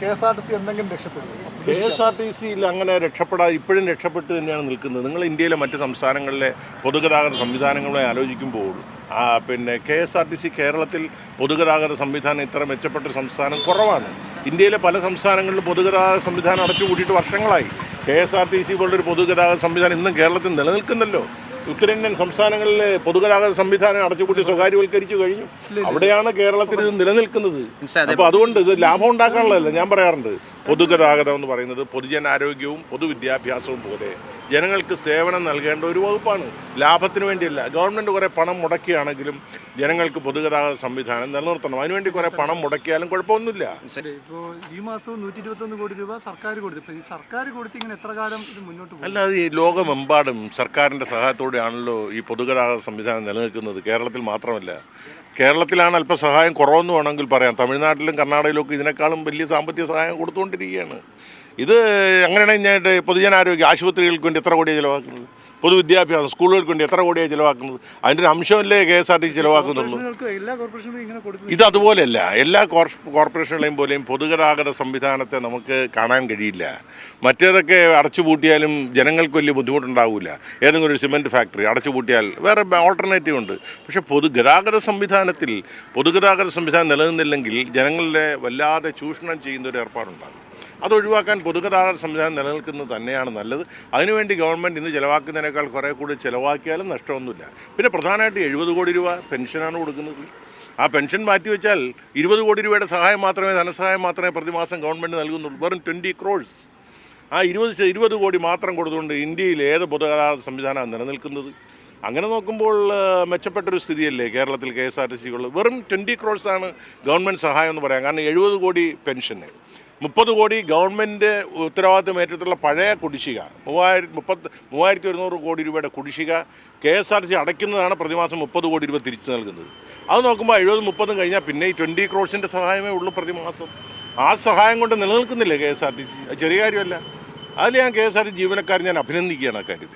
K S R T എന്തെങ്കിലും സിയിൽ അങ്ങനെ രക്ഷപ്പെടാതെ ഇപ്പോഴും രക്ഷപ്പെട്ട് തന്നെയാണ് നിൽക്കുന്നത്. നിങ്ങൾ ഇന്ത്യയിലെ മറ്റ് സംസ്ഥാനങ്ങളിലെ പൊതുഗതാഗത സംവിധാനങ്ങളെ ആലോചിക്കുമ്പോൾ പിന്നെ K S R T C കേരളത്തിൽ പൊതുഗതാഗത സംവിധാനം ഇത്ര മെച്ചപ്പെട്ട സംസ്ഥാനം കുറവാണ്. ഇന്ത്യയിലെ പല സംസ്ഥാനങ്ങളിലും പൊതുഗതാഗത സംവിധാനം അടച്ചുപൂട്ടിയിട്ട് വർഷങ്ങളായി. K S R T C പോലൊരു പൊതുഗതാഗത സംവിധാനം ഇന്നും കേരളത്തിൽ നിലനിൽക്കുന്നല്ലോ. ഉത്തരേന്ത്യൻ സംസ്ഥാനങ്ങളിലെ പൊതുഗതാഗത സംവിധാനം അടച്ചുപൂട്ടി സ്വകാര്യവൽക്കരിച്ചു കഴിഞ്ഞു. അവിടെയാണ് കേരളത്തിൽ ഇത് നിലനിൽക്കുന്നത്. അപ്പോൾ അതുകൊണ്ട് ഇത് ലാഭം ഉണ്ടാക്കാനുള്ളതല്ല ഞാൻ പറയാറുണ്ട്. പൊതുഗതാഗതം എന്ന് പറയുന്നത് പൊതുജനാരോഗ്യവും പൊതുവിദ്യാഭ്യാസവും പോലെ ജനങ്ങൾക്ക് സേവനം നൽകേണ്ട ഒരു വകുപ്പാണ്. ലാഭത്തിന് വേണ്ടിയല്ല. ഗവൺമെന്റ് കുറേ പണം മുടക്കിയാണെങ്കിലും ജനങ്ങൾക്ക് പൊതുഗതാഗത സംവിധാനം നിലനിർത്തണം. അതിനുവേണ്ടി കുറേ പണം മുടക്കിയാലും കുഴപ്പമൊന്നുമില്ല. ഇപ്പോൾ ഈ മാസവും നൂറ്റി ഇരുപത്തൊന്ന് കോടി രൂപ സർക്കാർ കൊടുത്തു. ഈ സർക്കാർ എത്ര കാലം ഇത് മുന്നോട്ട് പോകും അല്ലാതെ ഈ ലോകമെമ്പാടും സർക്കാരിന്റെ സഹായത്തോടെയാണല്ലോ ഈ പൊതുഗതാഗത സംവിധാനം നിലനിൽക്കുന്നത്. കേരളത്തിൽ മാത്രമല്ല. കേരളത്തിലാണ് അല്പം സഹായം കുറവെന്ന് വേണമെങ്കിൽ പറയാം. തമിഴ്നാട്ടിലും കർണാടകയിലും ഒക്കെ ഇതിനേക്കാളും വലിയ സാമ്പത്തിക സഹായം കൊടുത്തുകൊണ്ടിരിക്കുകയാണ്. ഇത് അങ്ങനെയാണെങ്കിൽ ഞാൻ പൊതുജനാരോഗ്യ ആശുപത്രികൾക്ക് വേണ്ടി എത്ര കോടിയാണ് ചിലവാക്കുന്നത്? പൊതുവിദ്യാഭ്യാസം സ്കൂളുകൾക്ക് വേണ്ടി എത്ര കോടിയാണ് ചിലവാക്കുന്നത്? അതിന്റെ ഒരു അംശമല്ലേ K S R T C ചിലവാക്കുന്നുള്ളൂ ഇത് അതുപോലെയല്ല എല്ലാ കോർപ്പറേഷനുകളെയും പോലെയും പൊതുഗതാഗത സംവിധാനത്തെ നമുക്ക് കാണാൻ കഴിയില്ല. മറ്റേതൊക്കെ അടച്ചുപൂട്ടിയാലും ജനങ്ങൾക്ക് വലിയ ബുദ്ധിമുട്ടുണ്ടാവില്ല ഏതെങ്കിലും ഒരു സിമെന്റ് ഫാക്ടറി അടച്ചുപൂട്ടിയാൽ വേറെ ഓൾട്ടർനേറ്റീവ് ഉണ്ട്. പക്ഷേ പൊതുഗതാഗത സംവിധാനത്തിൽ പൊതുഗതാഗത സംവിധാനം നിലനിന്നില്ലെങ്കിൽ ജനങ്ങളെ വല്ലാതെ ചൂഷണം ചെയ്യുന്ന ഒരു ഏർപ്പാടുണ്ടാകും. അത് ഒഴിവാക്കാൻ പൊതുഗതാഗത സംവിധാനം നിലനിൽക്കുന്നത് തന്നെയാണ് നല്ലത്. അതിനുവേണ്ടി ഗവൺമെന്റ് ഇന്ന് ചിലവാക്കുന്നതിനേക്കാൾ കുറേ കൂടി ചിലവാക്കിയാലും നഷ്ടമൊന്നുമില്ല. പിന്നെ പ്രധാനമായിട്ട് എഴുപത് കോടി രൂപ പെൻഷനാണ് കൊടുക്കുന്നത്. ആ പെൻഷൻ മാറ്റിവെച്ചാൽ ഇരുപത് കോടി രൂപയുടെ സഹായം മാത്രമേ ധനസഹായം മാത്രമേ പ്രതിമാസം ഗവൺമെന്റ് നൽകുന്നുള്ളൂ. വെറും ട്വന്റി ക്രോഴ്സ്. ആ ഇരുപത് ഇരുപത് കോടി മാത്രം കൊടുത്തുകൊണ്ട് ഇന്ത്യയിൽ ഏത് പൊതുഗതാഗത സംവിധാനമാണ് നിലനിൽക്കുന്നത്? അങ്ങനെ നോക്കുമ്പോൾ മെച്ചപ്പെട്ടൊരു സ്ഥിതിയല്ലേ കേരളത്തിൽ കെ എസ് ആർ ടി സിക്കുള്ളത്? വെറും ട്വന്റി ക്രോഴ്സാണ് ഗവൺമെന്റ് സഹായം എന്ന് പറയാം. കാരണം എഴുപത് കോടി പെൻഷന്. മുപ്പത് കോടി ഗവൺമെന്റ് ഉത്തരവാദിത്തം ഏറ്റെടുത്തുള്ള പഴയ കുടിശ്ശിക മൂവായിരത്തി മുപ്പത്ത് മൂവായിരത്തി ഒരുന്നൂറ് കോടി രൂപയുടെ കുടിശ്ശിക കെ എസ് ആർ സി അടയ്ക്കുന്നതാണ് പ്രതിമാസം മുപ്പത് കോടി രൂപ തിരിച്ചു നൽകുന്നത്. അത് നോക്കുമ്പോൾ എഴുപത് മുപ്പതും കഴിഞ്ഞാൽ പിന്നെ ഈ ട്വന്റി ക്രോഴ്സിന്റെ സഹായമേ ഉള്ളൂ പ്രതിമാസം. ആ സഹായം കൊണ്ട് നിലനിൽക്കുന്നില്ല K S R T C? ചെറിയ കാര്യമല്ല. അതിൽ ഞാൻ കെ എസ് ആർ ടി ജീവനക്കാർ ഞാൻ അഭിനന്ദിക്കുകയാണ് ആ കാര്യത്തിൽ.